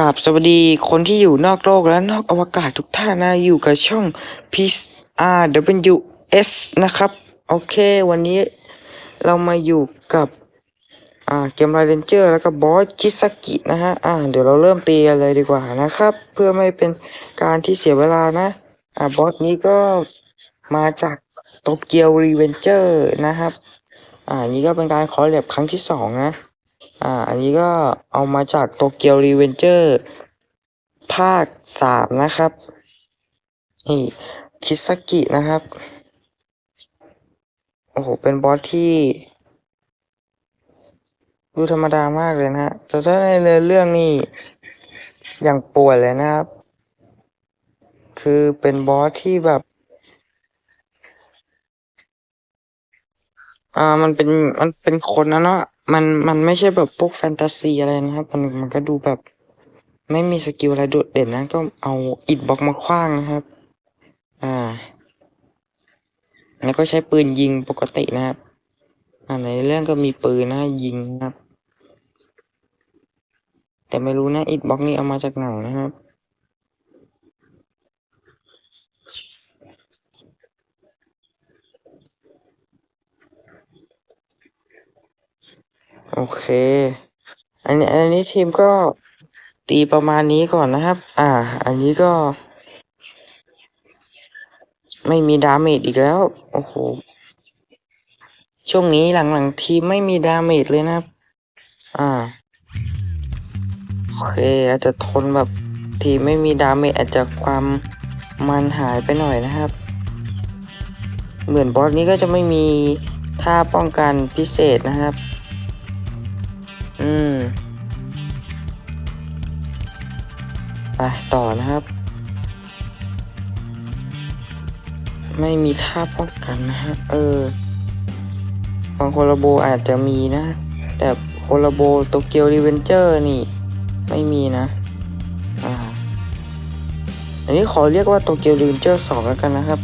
กราบสวัสดีคนที่อยู่นอกโลกและนอกอวกาศทุกท่านนะอยู่กับช่อง Peace R W S นะครับ โอเค วันนี้เรามาอยู่กับอ่าเกมไรเ a นเจอร์แล้วก็บอสคิสกินะฮะอ่าเดี๋ยวเราเริ่มตีกันเลยดีกว่านะครับ เพื่อไม่เป็นการที่เสียเวลานะอ่าบอสนี้ก็มาจากโตเกียวรีเวนเจอร์นะครับ อ่าอันนี้ก็เป็นการคอลแลบครั้งที่สองนะ อ่า อันนี้ก็เอามาจากโตเกียวรีเวนเจอร์ภาคสามนะครับ นี่คิสกินะครับ โอ้โห เป็นบอสที่ดูธรรมดามากเลยนะฮะ แต่ถ้าในเรื่องนี่อย่างปวยเลยนะครับ คือเป็นบอสที่แบบ อ่า มันเป็น มันเป็นคนนะเนาะ มันมันไม่ใช่แบบพวกแฟนตาซีอะไรนะครับ มันมันก็ดูแบบ ไม่มีสกิลอะไรโดดเด่นนะก็เอาอิดบล็อกมาขว้างนะครับ อ่า แล้วก็ใช้ปืนยิงปกตินะครับอ่าในเรื่องก็มีปืนนะยิงนะครับ แต่ไม่รู้นะอิดบล็อกนี่เอามาจากไหนนะครับ โอเค อันนี้อันนี้ทีมก็ตีประมาณนี้ก่อนนะครับ อ่า อันนี้ก็ ไม่มีดาเมจอีกแล้ว โอ้โห ช่วงนี้หลังๆทีมไม่มีดาเมจเลยนะครับ อ่า โอเค อาจจะทนแบบทีมไม่มีดาเมจอาจจะความมันหายไปหน่อยนะครับ เหมือนบอสนี้ก็จะไม่มีท่าป้องกันพิเศษนะครับ อืมไปต่อนะครับ ไม่มีท่าป้องกันนะฮะ เออบางโคลาโบอาจจะมีนะ แต่โคลาโบโตเกียวรีเวนเจอร์นี่ ไม่มีนะ อ่า อันนี้ขอเรียกว่าโตเกียวรีเวนเจอร์สองแล้วกันนะครับ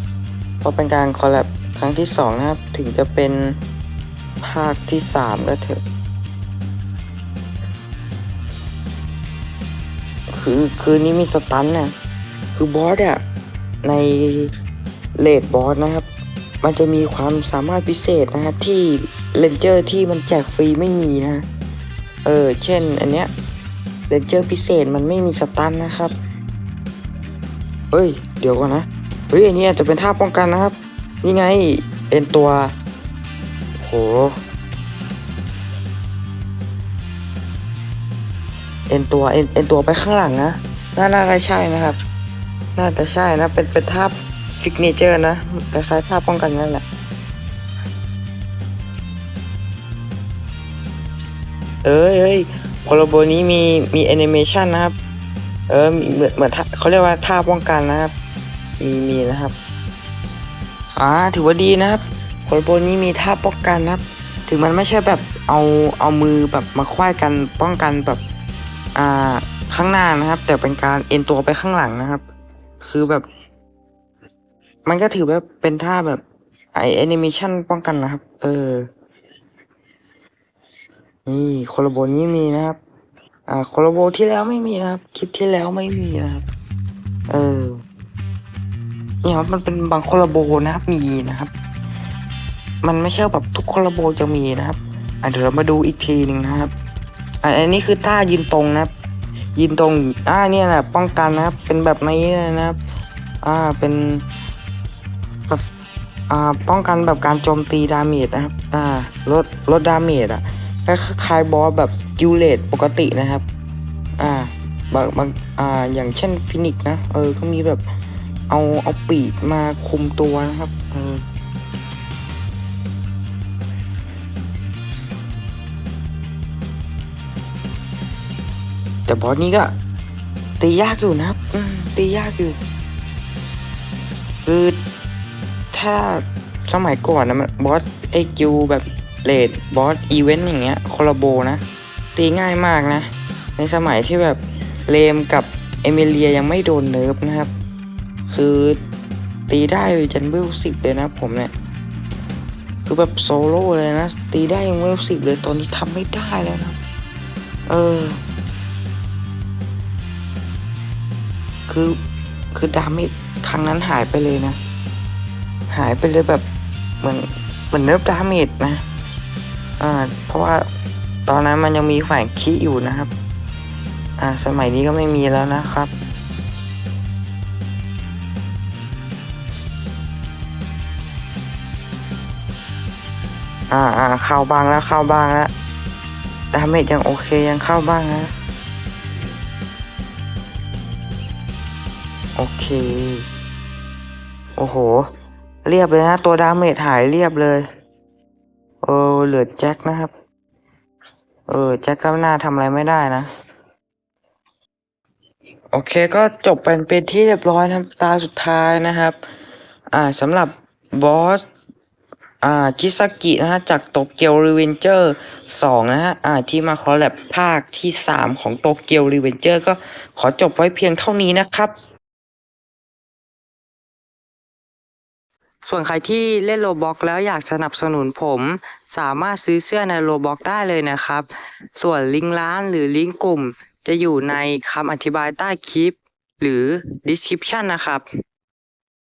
เพราะเป็นการคอลแลบครั้งที่สองนะครับ ถึงจะเป็นภาคที่สามก็เถอะ คือคืนนี้มีสตันน่ะคือบอสอะในเลดบอสนะครับ มันจะมีความสามารถพิเศษนะฮะที่เลนเจอร์ที่มันแจกฟรีไม่มีนะ เออ เช่น อันเนี้ยเลนเจอร์พิเศษมันไม่มีสตันนะครับ เฮ้ย เดี๋ยวก่อนนะ เฮ้ย อันนี้อาจจะเป็นท่าป้องกันนะครับ นี่ไงเอ็นตัว โห เอ็นตัวเอ็นเอ็นตัวไปข้างหลังนะน่าน่าจะใช่นะครับ น่าจะใช่นะ เป็นเป็นท่าฟิกเนเจอร์นะคล้ายๆท่าป้องกันนั่นแหละเอ้ยเอ้ยโคโลโบนี้มีมีแอนิเมชันนะครับ เออเหมือนเหมือนเขาเรียกว่าท่าป้องกันนะครับ มีมีนะครับอ่าถือว่าดีนะครับโคโลโบนี้มีท่าป้องกันนะครับ ถึงมันไม่ใช่แบบเอาเอามือแบบมาควายกันป้องกันแบบ อ่าข้างหน้านะครับ แต่เป็นการเอ็นตัวไปข้างหลังนะครับ คือแบบ มันก็ถือว่าเป็นท่าแบบไอแอนิเมชันป้องกันนะครับ เออ นี่โคโลโบนี้มีนะครับ อ่าโคโลโบที่แล้วไม่มีนะครับ คลิปที่แล้วไม่มีนะครับ เออเนี่ยครับมันเป็นบางโคโลโบนะครับ มีนะครับ มันไม่ใช่แบบทุกโคโลโบจะมีนะครับอะเดี๋ยวเรามาดูอีกทีหนึ่งนะครับ อันนี้คือท่ายืนตรงนะครับ ยืนตรงอ่าเนี่ยแหละป้องกันนะครับ เป็นแบบนี้นะครับ อ่าเป็นแบบอ่าป้องกันแบบการโจมตีดาเมจนะครับ อ่าลดลดดาเมจอะคล้ายบอสแบบกิวเลตปกตินะครับ อ่าบางบางอ่าอย่างเช่นฟินิกนะ เออก็มีแบบเอาเอาปีกมาคุมตัวนะครับ เออ แต่บอสนี้ก็ ตียากอยู่นะตียากอยู่ คือถ้าสมัยก่อนนะมันบอสไอคิวแบบเลดบอสอีเวนต์อย่างเงี้ยคอลาโบนะ ตีง่ายมากนะ ในสมัยที่แบบเลมกับเอมิเลียยังไม่โดนเนิร์ฟนะครับ คือตีได้จนเวลสิบเลยนะผมเนี่ยคือแบบโซโล่เลยนะ ตีได้ยังเวลสิบเลยตอนนี้ทำไม่ได้แล้วนะ เออ คือคือดาเมจครั้งนั้นหายไปเลยนะ หายไปเลยแบบเหมือนเหมือนเนิร์ฟดาเมจนะ อ่า เพราะว่าตอนนั้นมันยังมีแขวนคีอยู่นะครับ อ่า สมัยนี้ก็ไม่มีแล้วนะครับอ่าอ่าเข้าบ้างแล้วเข้าบ้างแล้วดาเมจยังโอเคยังเข้าบ้างนะ โอเค โอ้โห เรียบเลยนะ ตัวดาเมจหายเรียบเลย เออ เหลือแจ็คนะครับ เออ แจ็คก็น่าทำอะไรไม่ได้นะ โอเคก็จบเป็นเป็นที่เรียบร้อยนะตาสุดท้ายนะครับ อ่าสำหรับบอสอ่าคิซากินะฮะจากโตเกียวรีเวนเจอร์สองนะฮะอ่าที่มาคอลแลบภาคที่สามของโตเกียวรีเวนเจอร์ก็ขอจบไว้เพียงเท่านี้นะครับ ส่วนใครที่เล่นโลบอกแล้วอยากสนับสนุนผม สามารถซื้อเสื้อในโลบอกได้เลยนะครับ ส่วนลิงก์ร้านหรือลิงก์กลุ่ม จะอยู่ในคำอธิบายใต้คลิป หรือ description นะครับ